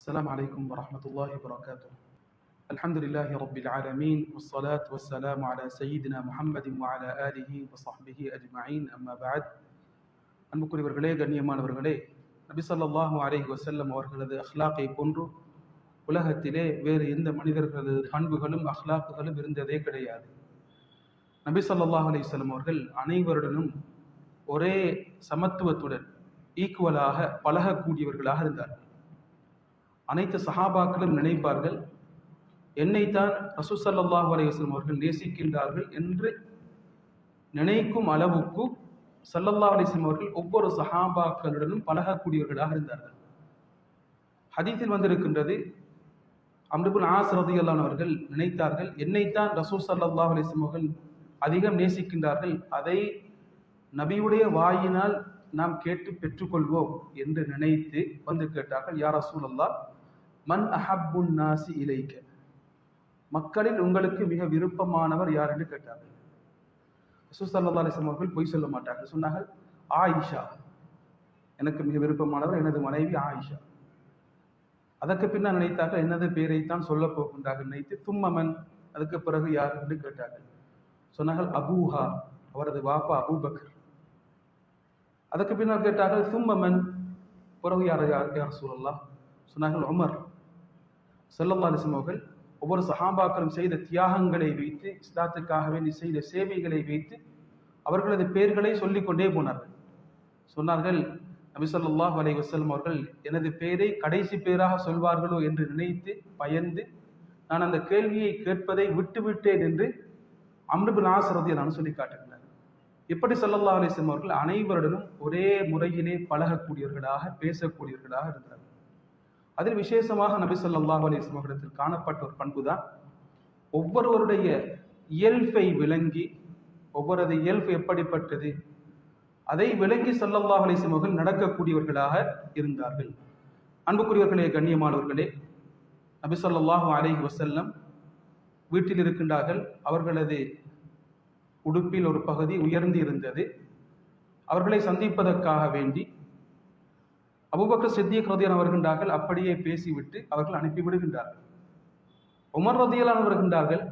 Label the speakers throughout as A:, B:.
A: السلام عليكم ورحمة الله وبركاته الحمد لله رب العالمين والصلاة والسلام على سيدنا محمد وعلى آله وصحبه أجمعين أما بعد அன்புக்குரியவர்களே கண்ணியமானவர்களே நபி ஸல்லல்லாஹு அலைஹி வஸல்லம் அவர்களது அஹ்லாக்கை போன்று உலகத்திலே வேறு எந்த மனிதர்களது பண்புகளும் அஹ்லாக்குகளும் இருந்ததே கிடையாது நபி ஸல்லல்லாஹு அலைஹி வஸல்லம் அவர்கள் அனைவருடனும் ஒரே சமத்துவத்துடன் ஈக்குவலாக பழகக்கூடியவர்களாக இருந்தார்கள் அனைத்து சஹாபாக்களும் நினைப்பார்கள் என்னைத்தான் ரசூசல்லாஹு அலைவசம் அவர்கள் நேசிக்கின்றார்கள் என்று நினைக்கும் அளவுக்கு சல்லல்லா அலிஸ்லம் அவர்கள் ஒவ்வொரு சஹாபாக்களுடனும் பழகக்கூடியவர்களாக இருந்தார்கள். ஹதீஸில் வந்திருக்கின்றது அம்ருபுல் ஆஸ் ரதியல்லான் அவர்கள் நினைத்தார்கள் என்னைத்தான் ரசூ சல்லா அலிஸ்லம் அவர்கள் அதிகம் நேசிக்கின்றார்கள் அதை நபியுடைய வாயினால் நாம் கேட்டு பெற்றுக்கொள்வோம் என்று நினைத்து வந்து கேட்டார்கள் யார் ரசூல் அல்லா மன் அஹப்புன் நாசி இலைக்க மக்களில் உங்களுக்கு மிக விருப்பமானவர் யார்? என்று கேட்டார்கள். சுசல்லா அலிஸ்லாம் அவர்கள் பொய் சொல்ல மாட்டார்கள். சொன்னார்கள் ஆயிஷா எனக்கு மிக விருப்பமானவர் எனது மனைவி ஆயிஷா. அதற்கு பின்னால் நினைத்தார்கள் எனது பேரைத்தான் சொல்ல போகின்றார்கள்? நினைத்து தும்மமன் அதுக்கு பிறகு யார்? என்று கேட்டார்கள். சொன்னார்கள் அபூஹா அவரது வாப்பா அபூபக்கர். அதற்கு பின்னால் கேட்டார்கள் தும்மமன் பிறகு யார் யார் யார் சூழல்லாம் சொன்னார்கள் உமர். செல்லல்லா அலிஸ்லாம் அவர்கள் ஒவ்வொரு சஹாபாக்களும் செய்த தியாகங்களை வைத்து இஸ்லாத்துக்காக வேண்டி செய்த சேவைகளை வைத்து அவர்களது பெயர்களை சொல்லிக்கொண்டே போனார்கள். சொன்னார்கள் நபிசல்லாஹ் அலை வசல்லம் அவர்கள் எனது பெயரை கடைசி பேராக சொல்வார்களோ என்று நினைத்து பயந்து நான் அந்த கேள்வியை கேட்பதை விட்டுவிட்டேன் என்று அம்ருபின் ஆசரதியை நான் சொல்லி காட்டுகிறார் இப்படி சொல்லல்லா அலிஸ்லம் அவர்கள் அனைவருடனும் ஒரே முறையிலே பழகக்கூடியவர்களாக பேசக்கூடியவர்களாக இருந்தார்கள். அதில் விசேஷமாக நபி சொல்லாஹ் அலிஸ்லம் அவர்களிடத்தில் காணப்பட்ட ஒரு பண்பு தான் ஒவ்வொருவருடைய இயல்பை விளங்கி ஒவ்வொரு இயல்பு எப்படிப்பட்டது அதை விளங்கி சல்லல்லாஹ் அலிஸ்லம் அவர்கள் நடக்கக்கூடியவர்களாக இருந்தார்கள். அன்புக்குரியவர்களே கண்ணியமானவர்களே நபி சொல்லாஹு அலைஹி வசல்லம் வீட்டில் இருக்கின்றார்கள். அவர்களது உடுப்பில் ஒரு பகுதி உயர்ந்து இருந்தது அவர்களை சந்திப்பதற்காக வேண்டி அபுபக்கர் சித்திக் ரதியான் வருகின்றார்கள். அப்படியே பேசிவிட்டு அவர்கள் அனுப்பிவிடுகின்றார்கள் உமர் ரதியலான் வருகின்றார்கள்.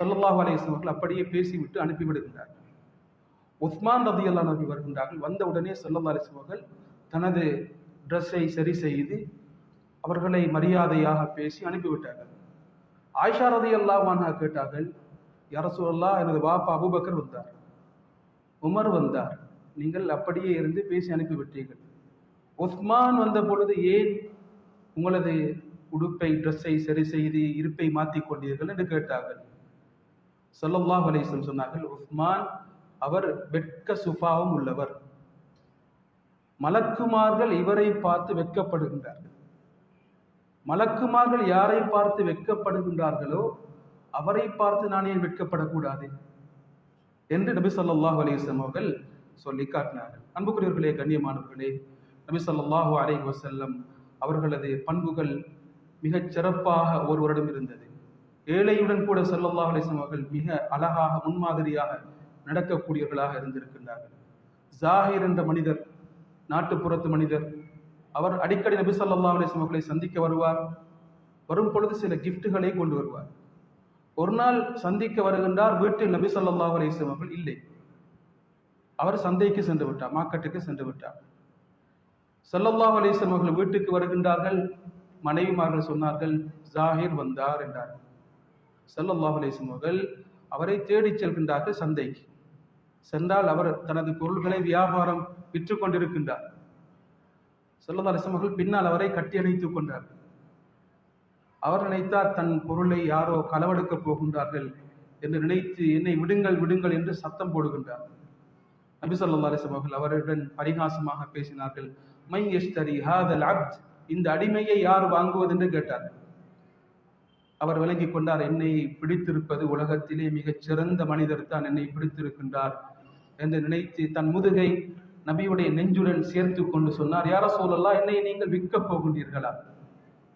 A: சல்லல்லாஹு அலேஸ்லம் அவர்கள் அப்படியே பேசிவிட்டு அனுப்பிவிடுகின்றார்கள் உஸ்மான் ரதியல்லான் அவர்கள் வருகின்றார்கள். வந்த உடனே சல்லல்லா அலிஸ்லம் அவர்கள் தனது ட்ரெஸ்ஸை சரி செய்து அவர்களை மரியாதையாக பேசி அனுப்பிவிட்டார்கள் ஆயிஷா ரதி அல்லாவானா கேட்டார்கள் யரசூல்லா எனது பாப்பா அபுபக்கர் வந்தார். உமர் வந்தார். நீங்கள் அப்படியே இருந்து பேசி அனுப்பிவிட்டீர்கள் உஸ்மான் வந்த பொழுது ஏன் உங்களது உடுப்பை ட்ரெஸ்ஸை சரி செய்து இருப்பை மாற்றிக் கொண்டீர்கள் என்று கேட்டார்கள். சொல்லல்லா அலிஸ்லம் சொன்னார்கள் உஸ்மான் அவர் வெட்க சுபாவம் உள்ளவர். மலக்குமார்கள் இவரை பார்த்து வெட்கப்படுகின்றார்கள் மலக்குமார்கள் யாரை பார்த்து வெட்கப்படுகின்றார்களோ அவரை பார்த்து நான் ஏன் வெட்கப்படக்கூடாது? என்று நபி சொல்லாஹ் அலிஸ்லாம் அவர்கள் சொல்லி காட்டினார்கள். அன்புக்குரியவர்களே கண்ணியமானவர்களே நபி சொல்லாஹு அலை வசல்லம் அவர்களது பண்புகள் மிகச் சிறப்பாக ஒருவரிடம் இருந்தது. ஏழையுடன் கூட சல்லல்லாஹ் அலிஸ்லாம் அவர்கள் மிக அழகாக முன்மாதிரியாக நடக்கக்கூடியவர்களாக இருந்திருக்கின்றார்கள். ஜாகிர் என்ற மனிதர் நாட்டுப்புறத்து மனிதர் அவர் அடிக்கடி நபி சொல்லா அலிஸ்லாம் அவர்களை சந்திக்க வருவார். வரும் பொழுது சில கிஃப்ட்டுகளை கொண்டு வருவார். ஒரு நாள் சந்திக்க வருகின்றார் வீட்டில் நபி சொல்லா அலிஸ்லாம் அவர்கள் இல்லை. அவர் சந்தைக்கு சென்று விட்டார் மார்க்கெட்டுக்கு சென்று விட்டார். சல்லல்லா அலிஸ்லம் அவர்கள் வீட்டுக்கு வருகின்றார்கள். மனைவிமார்கள் சொன்னார்கள் ஜாகிர் வந்தார் என்றார்கள் சல்லல்லா அலிஸ்லம் அவர்கள் அவரை தேடிச் செல்கின்றார்கள் சந்தைக்கு. சென்றால் அவர் தனது பொருள்களை வியாபாரம் விற்று கொண்டிருக்கின்றார். சல்லல்லா அலிஸ்லம் அவர்கள் பின்னால் அவரை கட்டி அணைத்துக் கொண்டார் அவர் நினைத்தார் தன் பொருளை யாரோ களவெடுக்கப் போகின்றார்கள் என்று நினைத்து என்னை விடுங்கள் விடுங்கள் என்று சத்தம் போடுகின்றார். நபி சொல்லா அலிஸ்லம் அவர்கள் அவருடன் பரிகாசமாக பேசினார்கள். மை எஸ்தரி ஹாதல் அப்த். இந்த அடிமையை யார் வாங்குவது என்று கேட்டார். அவர் விளங்கி கொண்டார் என்னை பிடித்திருப்பது உலகத்திலே மிகச் சிறந்த மனிதர் தான் என்னை பிடித்திருக்கின்றார் என்று நினைத்து தன் முதுகை நபியுடைய நெஞ்சுடன் சேர்த்து கொண்டு சொன்னார். யார சொல்லலாம் என்னை நீங்கள் விற்கப் போகின்றீர்களா?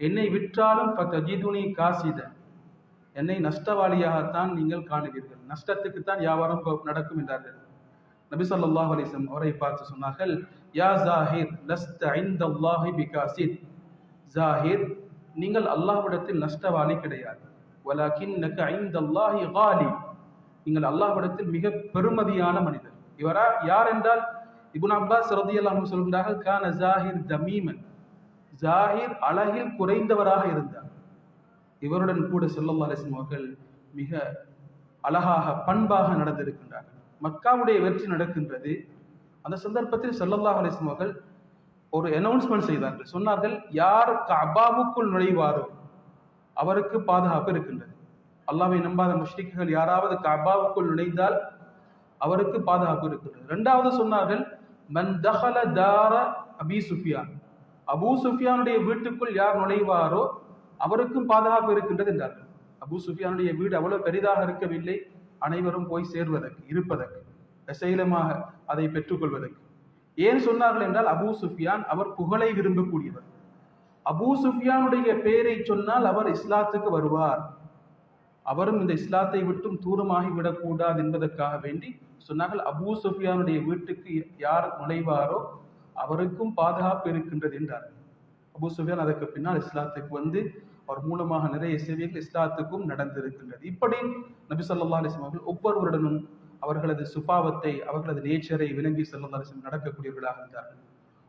A: என்னை விற்றாலும் பத்தஜிதுனி காசித. என்னை நஷ்டவாளியாகத்தான் நீங்கள் காணுவீர்கள் நஷ்டத்துக்குத்தான் வியாபாரம் நடக்கும் என்றார்கள். நபி சொல்லாஹ் அலிசம் அவரை பார்த்து சொன்னார்கள் யா ஜாஹிர் லஸ்த இந்தல்லாஹி பிகாசித் ஜாஹிர் நீங்கள் அல்லாஹ்விடத்தில் நஷ்டவாளி கிடையாது. வலாக்கின் ஐந்தல்லாஹி காலி. நீங்கள் அல்லாஹ்விடத்தில் மிக பெருமதியான மனிதர். இவரா? யார் என்றால்? இபுன் அப்பாஸ் ரதியல்லாஹு சொல்கின்றார்கள் கான ஜாஹிர் தமீமன். ஜாஹிர் அழகில் குறைந்தவராக இருந்தார். இவருடன் கூட செல்லல்லா அலிஸ்லம் அவர்கள் மிக அழகாக பண்பாக நடந்திருக்கின்றார்கள். மக்காவுடைய வெற்றி நடக்கின்றது. அந்த சந்தர்ப்பத்தில் செல்லல்லா அலிஸ்லம் அவர்கள் ஒரு அனௌன்ஸ்மெண்ட் செய்தார்கள். சொன்னார்கள் யார் கபாவுக்குள் நுழைவாரோ அவருக்கு பாதுகாப்பு இருக்கின்றது. அல்லாவை நம்பாத முஷ்ரிக்குகள் யாராவது கபாவுக்குள் நுழைந்தால் அவருக்கு பாதுகாப்பு இருக்கின்றது. ரெண்டாவது சொன்னார்கள் மன் தஹல தார அபி சுஃபியான். அபு சுஃபியானுடைய வீட்டுக்குள் யார் நுழைவாரோ அவருக்கும் பாதுகாப்பு இருக்கின்றது என்றார்கள். அபு சுஃபியானுடைய வீடு அவ்வளவு பெரிதாக இருக்கவில்லை. அனைவரும் போய் சேர்வதற்கு இருப்பதற்கு. செயலமாக அதை பெற்றுக்கொள்வதற்கு. ஏன் சொன்னார்கள் என்றால் அபூ சுஃபியான் அவர் புகழை விரும்பக்கூடியவர். அபூ சுஃபியானுடைய பெயரை சொன்னால் அவர் இஸ்லாத்துக்கு வருவார். அவரும் இந்த இஸ்லாத்தை விட்டும் தூரமாகி விடக்கூடாது என்பதற்காக வேண்டி சொன்னார்கள் அபூ சுஃபியானுடைய வீட்டுக்கு யார் நுழைவாரோ அவருக்கும் பாதுகாப்பு இருக்கின்றது என்றார். அபூ சுஃபியான் அதற்கு பின்னால் இஸ்லாத்துக்கு வந்து அவர் மூலமாக நிறைய சேவைகள் இஸ்லாத்துக்கும் நடந்திருக்கின்றது. இப்படி நபி சொல்லா அலிஸ்லாம் அவர்கள் ஒவ்வொருவருடனும் அவர்களது சுபாவத்தை அவர்களது நேச்சரை விளங்கி செல்லும் அலிஸ்லாம் நடக்கக்கூடியவர்களாக இருந்தார்கள்.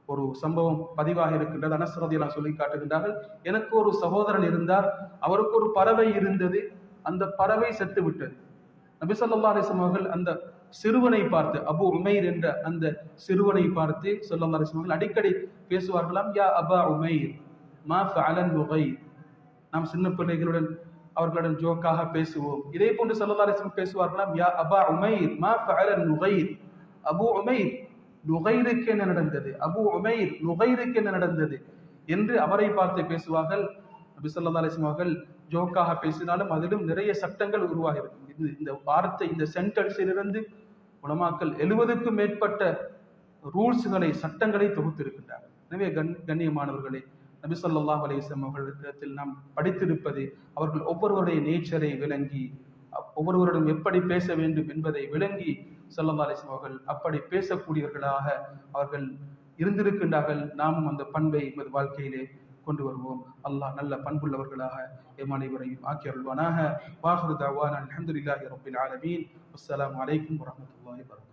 A: ஒரு சம்பவம் பதிவாக இருக்கின்றது. அனசரதியெல்லாம் சொல்லி காட்டுகின்றார்கள் எனக்கு ஒரு சகோதரன் இருந்தார். அவருக்கு ஒரு பறவை இருந்தது. அந்த பறவை செத்து விட்டது. நபிசல்லா அலிஸ்லாம் அவர்கள் அந்த சிறுவனை பார்த்து அபு உமைர் என்ற அந்த சிறுவனை பார்த்து சொல்லல்லா அலிஸ்லாம் அவர்கள் அடிக்கடி பேசுவார்களாம் யா அபா உமைர் மா ஃபஅலன் நாம் சின்ன பிள்ளைகளுடன் அவர்களுடன் ஜோக்காக பேசுவோம். இதே போன்று சல்லல்லா பேசுவார்களாம் யா அபா உமைர் மா நுகைர். அபு உமைர் நுகைருக்கு என்ன நடந்தது? அபு உமைர் நுகைருக்கு என்ன நடந்தது? என்று அவரை பார்த்து பேசுவார்கள். நபி சொல்லா அலிஸ்லாம் அவர்கள் ஜோக்காக பேசினாலும் அதிலும் நிறைய சட்டங்கள் உருவாகி இருக்கும் இது இந்த வார்த்தை இந்த சென்டென்ஸிலிருந்து குணமாக்கல் எழுபதுக்கும் மேற்பட்ட ரூல்ஸ்களை சட்டங்களை தொகுத்திருக்கின்றார் எனவே கண் கண்ணியமானவர்களே நபி சொல்லாஹ் அலிஸ்லாம் அவர்களிடத்தில் நாம் படித்திருப்பது அவர்கள் ஒவ்வொருவருடைய நேச்சரை விளங்கி ஒவ்வொருவரிடம் எப்படி பேச வேண்டும் என்பதை விளங்கி சொல்லல்லா அலிஸ்லாம் அவர்கள் அப்படி பேசக்கூடியவர்களாக அவர்கள் இருந்திருக்கின்றார்கள். நாமும் அந்த பண்பை எமது வாழ்க்கையிலே கொண்டு வருவோம். அல்லாஹ் நல்ல பண்புள்ளவர்களாக எம் அனைவரையும் ஆக்கி அருள்வானாக. வாஹரு தவான் அலமதுல்லாஹி ரபில் ஆலமீன். அஸ்லாம் வலைக்கம் வரமத்துல்லாஹி வரகம்